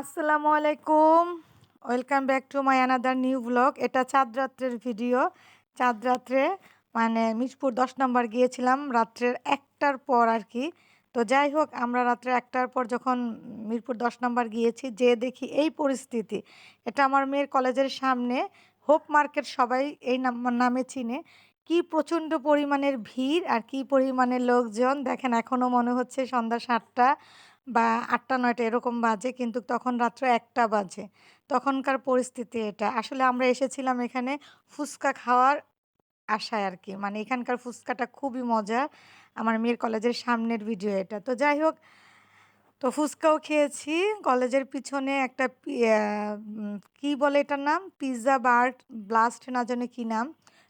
আসসালামু আলাইকুম। Welcome back to my another new blog এটা চাঁদ রাত্রের ভিডিও চাঁদ রাত্রে মানে মিরপুর দশ নম্বর গিয়েছিলাম রাত্রের একটার পর আর কি। তো যাই হোক, আমরা রাত্রে একটার পর যখন মিরপুর দশ নম্বর গিয়েছি যে দেখি এই পরিস্থিতি। এটা আমার মেয়ের কলেজের সামনে হোপ মার্কেট সবাই এই নামে চিনে। কি প্রচণ্ড পরিমাণের ভিড় আর কি পরিমাণের লোকজন। দেখেন এখনও মনে হচ্ছে সন্ধ্যা সাতটা। বা আটটা, নয়টা এরকম বাজে কিন্তু তখন রাত্র একটা বাজে। তখনকার পরিস্থিতি এটা। আসলে আমরা এসেছিলাম এখানে ফুচকা খাওয়ার আশায় আর কি মানে এখানকার ফুচকাটা খুবই মজা আমার মেয়ের কলেজের সামনের ভিডিও এটা। তো যাই হোক, তো ফুচকাও খেয়েছি। কলেজের পিছনে একটা কি বলে এটার নাম? পিৎজা বার্ট ব্লাস্ট না জানি কি নাম।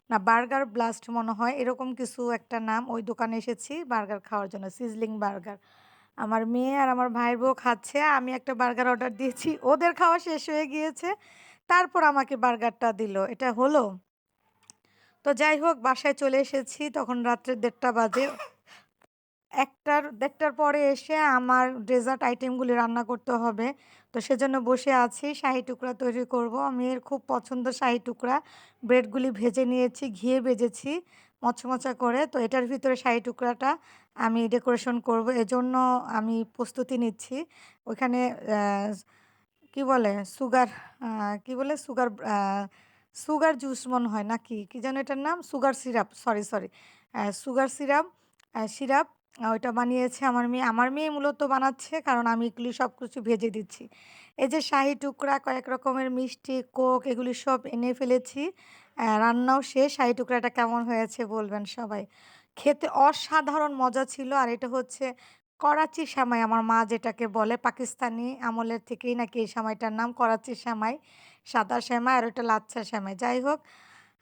না, বার্গার ব্লাস্ট মনে হয়। এরকম কিছু একটা নাম। ওই দোকানে এসেছি বার্গার খাওয়ার জন্য। Sizzling burger. আমার মেয়ে আর আমার ভাই বউ খাচ্ছে, আমি একটা বার্গার অর্ডার দিয়েছি, ওদের খাওয়া শেষ হয়ে গিয়েছে, তারপর আমাকে বার্গারটা দিল, এটা হলো। তো যাই হোক, বাসায় চলে এসেছি, তখন রাত্রের দেড়টা বাজে। একটার, দেড়টার পরে এসে আমার ডেজার্ট আইটেমগুলি রান্না করতে হবে, তো সেজন্য বসে আছি, শাহি টুকরা তৈরি করব। মেয়ের খুব পছন্দ শাহি টুকরা, ব্রেডগুলি ভেজে নিয়েছি, ঘিয়ে ভেজেছি। মচমচা করে, তো এটার ভিতরে শাহি টুকরাটা আমি ডেকোরেশন করব। এজন্য আমি প্রস্তুতি নিচ্ছি। ওইখানে কি বলে, সুগার কি বলে, সুগার সুগার জুস মনে হয় নাকি কি? যেন এটার নাম? Sugar syrup sorry sorry sugar syrup syrup ওইটা বানিয়েছে আমার মেয়ে। আমার মেয়ে মূলত বানাচ্ছে কারণ আমি এগুলি সব কিছু ভেজে দিচ্ছি। এই যে শাহি টুকরা, কয়েক রকমের মিষ্টি, কোক, এগুলি সব এনে ফেলেছি। রান্নাও শেষ। শাহি টুকরাটা কেমন হয়েছে বলবেন সবাই। খেতে অসাধারণ মজা ছিল। আর এটা হচ্ছে করাচি শ্যামাই আমার মা যেটাকে বলে পাকিস্তানি আমলের থেকেই নাকি এই শ্যামাইটার নাম, করাচি শ্যামাই সাদা শ্যামাই আর ওটা লাচ্ছা শ্যামাই যাই হোক,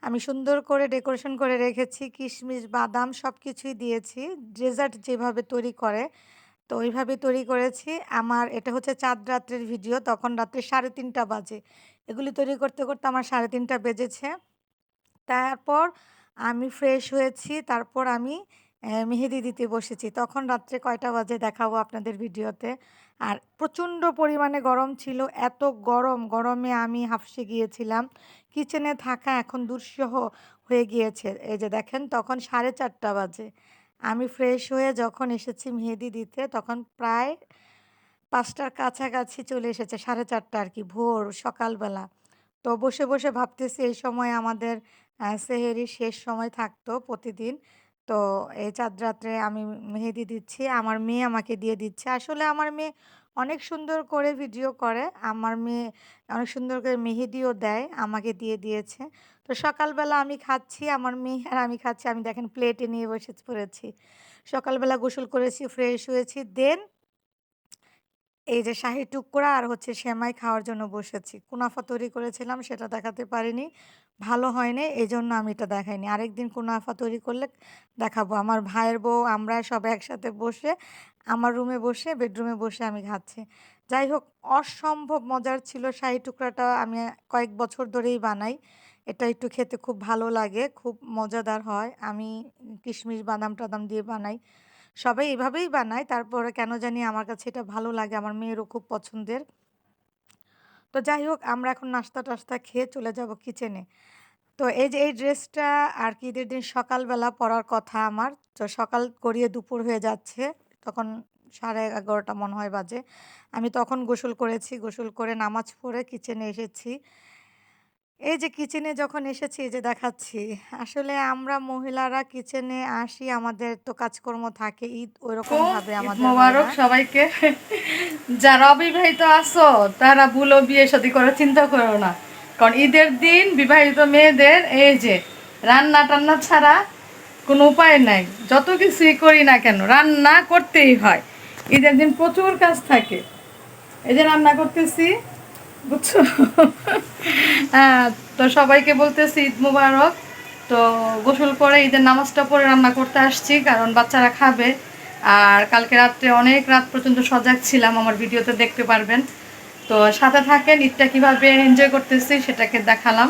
আমি সুন্দর করে ডেকোরেশন করে রেখেছি। কিশমিশ, বাদাম সব কিছুই দিয়েছি। ডেজার্ট যেভাবে তৈরি করে, তো ওইভাবে তৈরি করেছি। আমার এটা হচ্ছে চাঁদ রাত্রের ভিডিও। তখন রাত্রে সাড়ে তিনটা বাজে। এগুলি তৈরি করতে করতে আমার সাড়ে তিনটা বেজেছে। তারপর আমি ফ্রেশ হয়েছি, তারপর আমি মেহেদি দিতে বসেছি। তখন রাত্রে কয়টা বাজে দেখাবো আপনাদের ভিডিওতে? আর প্রচণ্ড পরিমাণে গরম ছিল, এত গরম, গরমে আমি হাফসে গিয়েছিলাম। কিচেনে থাকা এখন দুঃসহ হয়ে গিয়েছে। এই যে দেখেন, তখন সাড়ে চারটা বাজে। আমি ফ্রেশ হয়ে যখন এসেছি মেহেদি দিতে, তখন প্রায় পাঁচটার কাছাকাছি চলে এসেছে, সাড়ে চারটা আর কি, ভোর, সকালবেলা। তো বসে বসে ভাবতেছি এই সময় আমাদের সেহেরি শেষ সময় থাকতো প্রতিদিন। তো এই চাঁদ রাত্রে আমি মেহেদি দিচ্ছি, আমার মেয়ে আমাকে দিয়ে দিচ্ছে। আসলে আমার মেয়ে অনেক সুন্দর করে ভিডিও করে, আমার মেয়ে অনেক সুন্দর করে মেহেদিও দেয়, আমাকে দিয়ে দিয়েছে। তো সকালবেলা আমি খাচ্ছি, আমার মেয়ে আর আমি খাচ্ছি। আমি দেখেন প্লেটে নিয়ে বসে পড়েছি। সকালবেলা গোসল করেছি ফ্রেশ হয়েছি। দেন এই যে শাহি টুকরা আর হচ্ছে সেমাই খাওয়ার জন্য বসেছি। কুনাফা তৈরি করেছিলাম, সেটা দেখাতে পারিনি। ভালো হয়নি এই জন্য আমি এটা দেখাইনি। আরেকদিন কুনাফা তৈরি করলে দেখাবো। আমার ভাইয়ের বউ, আমরা সব একসাথে বসে, আমার রুমে বসে, বেডরুমে বসে আমি খাচ্ছি। যাই হোক, অসম্ভব মজার ছিল শাহি টুকরাটা। আমি কয়েক বছর ধরেই বানাই। এটা একটু খেতে খুব ভালো লাগে, খুব মজাদার হয়। আমি কিশমিশ বাদাম টাদাম দিয়ে বানাই। সবাই এভাবেই বানায়। তারপরে কেন জানি আমার কাছে এটা ভালো লাগে, আমার মেয়েরও খুব পছন্দের। তো যাই হোক, আমরা এখন নাস্তা টাস্তা খেয়ে চলে যাব কিচেনে তো এই যে, এই ড্রেসটা আর কি, ঈদের দিন সকালবেলা পরার কথা আমার। তো সকাল করিয়ে দুপুর হয়ে যাচ্ছে, তখন সাড়ে এগারোটা মনে হয় বাজে। আমি তখন গোসল করেছি, গোসল করে নামাজ পড়ে কিচেনে এসেছি। এই যে কিচেনে যখন এসেছি যে দেখাচ্ছি। আসলে আমরা মহিলারা কিচেনে আসি আমাদের তো কাজকর্ম থাকে ঈদ ওইরকম ভাবে আমাদের মোবারক সবাইকে। যারা অবিবাহিত আছো তারা ভুলো বিয়ে শাদী করার চিন্তা করো না। কারণ ঈদের দিন বিবাহিত মেয়েদের এই যে রান্না টান্না ছাড়া কোনো উপায় নাই। যত কিছুই করি না কেন রান্না করতেই হয়। ঈদের দিন প্রচুর কাজ থাকে। এই যে রান্না করতেছি বুঝছ? হ্যাঁ তো সবাইকে বলতেছি ঈদ মুবারক। তো গোসল করে ঈদের নামাজটা পরে রান্না করতে আসছি, কারণ বাচ্চারা খাবে। আর কালকে রাত্রে, অনেক রাত পর্যন্ত সজাগ ছিলাম, আমার ভিডিওতে দেখতে পারবেন। তো সাথে থাকেন, ঈদটা কীভাবে এনজয় করতেছি সেটাকে দেখালাম।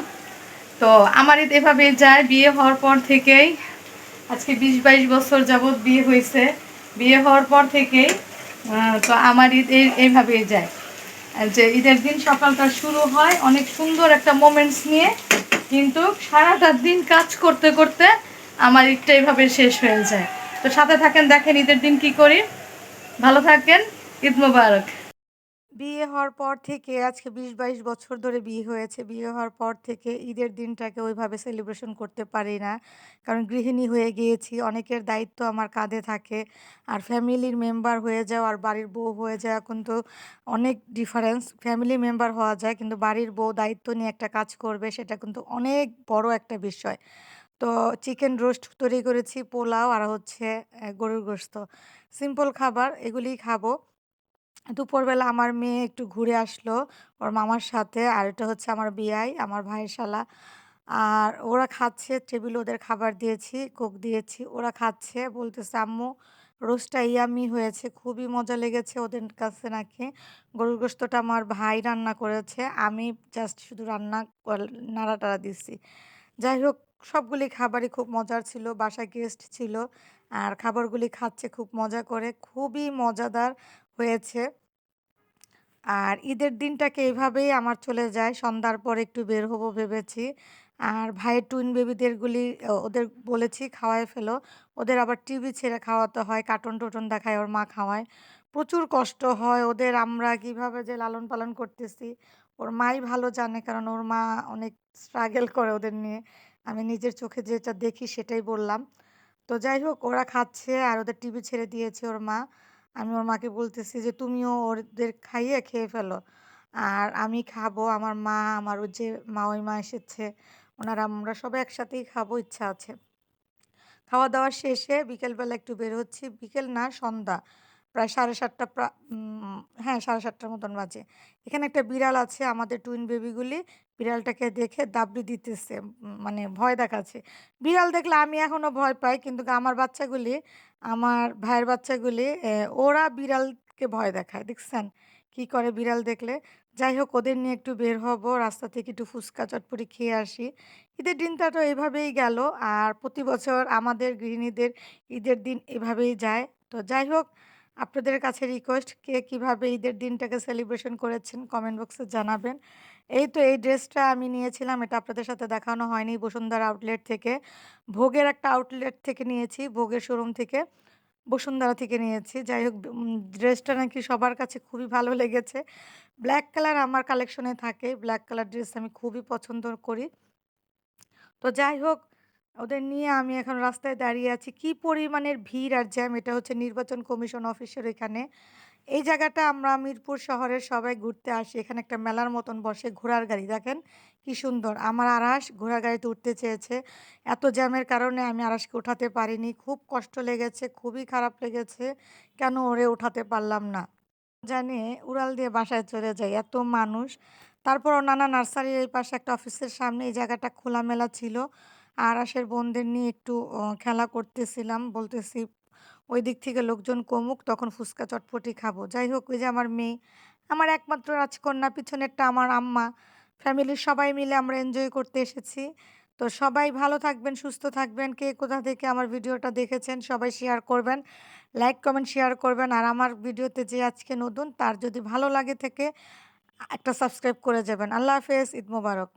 তো আমার ঈদ এভাবে যায়, বিয়ে হওয়ার পর থেকেই, আজকে বিশ বাইশ বছর যাবৎ বিয়ে হয়েছে। বিয়ে হওয়ার পর থেকেই তো আমার ঈদ এই এইভাবেই যায়। যে ঈদের দিন সকালটা শুরু হয় অনেক সুন্দর একটা মোমেন্টস নিয়ে। কিন্তু সারাটা দিন কাজ করতে করতে আমার ঈদটা এইভাবে শেষ হয়ে যায়। তো সাথে থাকেন, দেখেন ঈদের দিন কি করি। ভালো থাকেন, ঈদ মোবারক। বিয়ে হওয়ার পর থেকে, আজকে বিশ বাইশ বছর ধরে বিয়ে হয়েছে। বিয়ে হওয়ার পর থেকে ঈদের দিনটাকে ওইভাবে সেলিব্রেশন করতে পারি না। কারণ গৃহিণী হয়ে গিয়েছি, অনেকের দায়িত্ব আমার কাঁধে থাকে। আর ফ্যামিলির মেম্বার হয়ে যাওয়া আর বাড়ির বউ হয়ে যাওয়া কিন্তু অনেক ডিফারেন্স ফ্যামিলি মেম্বার হওয়া যায়, কিন্তু বাড়ির বউ দায়িত্ব নিয়ে একটা কাজ করবে, সেটা কিন্তু অনেক বড় একটা বিষয়। তো চিকেন রোস্ট তৈরি করেছি, পোলাও আর হচ্ছে গরুর গোস্ত সিম্পল খাবার, এগুলিই খাব। দুপুরবেলা আমার মেয়ে একটু ঘুরে আসলো ওর মামার সাথে, আর এটা হচ্ছে আমার বিয়াই, আমার ভাইয়ের শালা। আর ওরা খাচ্ছে টেবিলে ওদের খাবার দিয়েছি কোক দিয়েছি, ওরা খাচ্ছে, বলতেছে, আম্মু রোস্টটা ইয়ামি হয়েছে, খুবই মজা লেগেছে ওদের কাছে নাকি। গরুর গোস্তটা আমার ভাই রান্না করেছে, আমি জাস্ট শুধু রান্না কর- নাড়াটাড়া দিচ্ছি যাই হোক, সবগুলি খাবারই খুব মজার ছিল, বাসায় গেস্ট ছিল, আর খাবারগুলি খাচ্ছে, খুব মজা করে, খুবই মজাদার। হয়েছে। আর ঈদের দিনটাকে এভাবেই আমার চলে যায়। সন্ধ্যার পর একটু বের হব ভেবেছি। আর ভাইয়ের টুইন বেবিদেরগুলি ওদের বলেছি খাওয়ায় ফেলো। ওদের আবার টিভি ছেড়ে খাওয়াতে হয় কার্টুন টুটন দেখায়, ওর মা খাওয়ায়। প্রচুর কষ্ট হয়। ওদের আমরা কীভাবে যে লালন পালন করতেছি, ওর মাই ভালো জানে কারণ ওর মা অনেক স্ট্রাগল করে ওদের নিয়ে। আমি নিজের চোখে যেটা দেখি সেটাই বললাম। তো যাই হোক, ওরা খাচ্ছে আর ওদের টিভি ছেড়ে দিয়েছে ওর মা। আমি ওর মাকে বলতেছি যে, তুমিও ওদের খাইয়ে খেয়ে ফেলো। আর আমি খাব, আমার মা, আমার ওই যে মাওই মা এসেছে, ওনারা, আমরা সবাই একসাথেই খাব, ইচ্ছা আছে। খাওয়া দাওয়া শেষে বিকেলবেলা একটু বের হচ্ছি, বিকেল না, সন্ধ্যা, প্রায় সাড়ে সাতটা হ্যাঁ সাড়ে সাতটার মতন বাজে। এখানে একটা বিড়াল আছে, আমাদের টুইন বেবিগুলি বিড়ালটাকে দেখে দাবড়ি দিতেছে মানে ভয় দেখাচ্ছে। বিড়াল দেখলে আমি এখনও ভয় পাই, কিন্তু আমার বাচ্চাগুলি, আমার ভাইয়ের বাচ্চাগুলি ওরা বিড়ালকে ভয় দেখায়, দেখছেন? কি করে বিড়াল দেখলে? যাই হোক, ওদের নিয়ে একটু বের হব, রাস্তা থেকে একটু ফুচকা চটপটি খেয়ে আসি। ঈদের দিনটা তো এভাবেই গেল, আর প্রতি বছর আমাদের গৃহিণীদের ঈদের দিন এভাবেই যায়। তো যাই হোক আপনাদের কাছে রিকোয়েস্ট কে কীভাবে ঈদের দিনটাকে সেলিব্রেশন করেছেন কমেন্ট বক্সে জানাবেন। এই তো এই ড্রেসটা আমি নিয়েছিলাম, এটা আপনাদের সাথে দেখানো হয়নি বসুন্ধরা আউটলেট থেকে। ভোগের একটা আউটলেট থেকে নিয়েছি, ভোগের শোরুম থেকে বসুন্ধরা থেকে নিয়েছি। যাই হোক ড্রেসটা নাকি সবার কাছে খুবই ভালো লেগেছে। ব্ল্যাক কালার আমার কালেকশনে থাকে ব্ল্যাক কালার ড্রেস আমি খুবই পছন্দ করি। তো যাই হোক ওদের নিয়ে আমি এখন রাস্তায় দাঁড়িয়ে আছি। কি পরিমাণের ভিড় আর জ্যাম, এটা হচ্ছে নির্বাচন কমিশন অফিসের এখানে। এই জায়গাটা আমরা মিরপুর শহরের সবাই ঘুরতে আসি। এখানে একটা মেলার মতন বসে, ঘোড়ার গাড়ি। দেখেন কি সুন্দর। আমার আরাস ঘোড়ার গাড়িতে উঠতে চেয়েছে। এত জ্যামের কারণে আমি আরাসকে উঠাতে পারিনি। খুব কষ্ট লেগেছে, খুবই খারাপ লেগেছে। কেন ওরে উঠাতে পারলাম না? জানি উড়াল দিয়ে বাসায় চলে যাই, এত মানুষ। তারপরও নানা নার্সারির এই পাশে একটা অফিসের সামনে এই জায়গাটা খোলামেলা ছিল। আরাসের বোনদের নিয়ে একটু খেলা করতেছিলাম। বলতেছি ওই দিক থেকে লোকজন কমুক, তখন ফুচকা চটপটি খাব। যাই হোক, ওই যে আমার মেয়ে, আমার একমাত্র রাজকন্যা, পিছনেরটা আমার আম্মা। ফ্যামিলির সবাই মিলে আমরা এনজয় করতে এসেছি। তো সবাই ভালো থাকবেন, সুস্থ থাকবেন। কে কোথা থেকে আমার ভিডিওটা দেখেছেন, সবাই শেয়ার করবেন। লাইক, কমেন্ট, শেয়ার করবেন। আর আমার ভিডিওতে যে আজকে নতুন, তার যদি ভালো লাগে থেকে, একটা সাবস্ক্রাইব করে যাবেন। আল্লাহ হাফেজ, ঈদ মোবারক।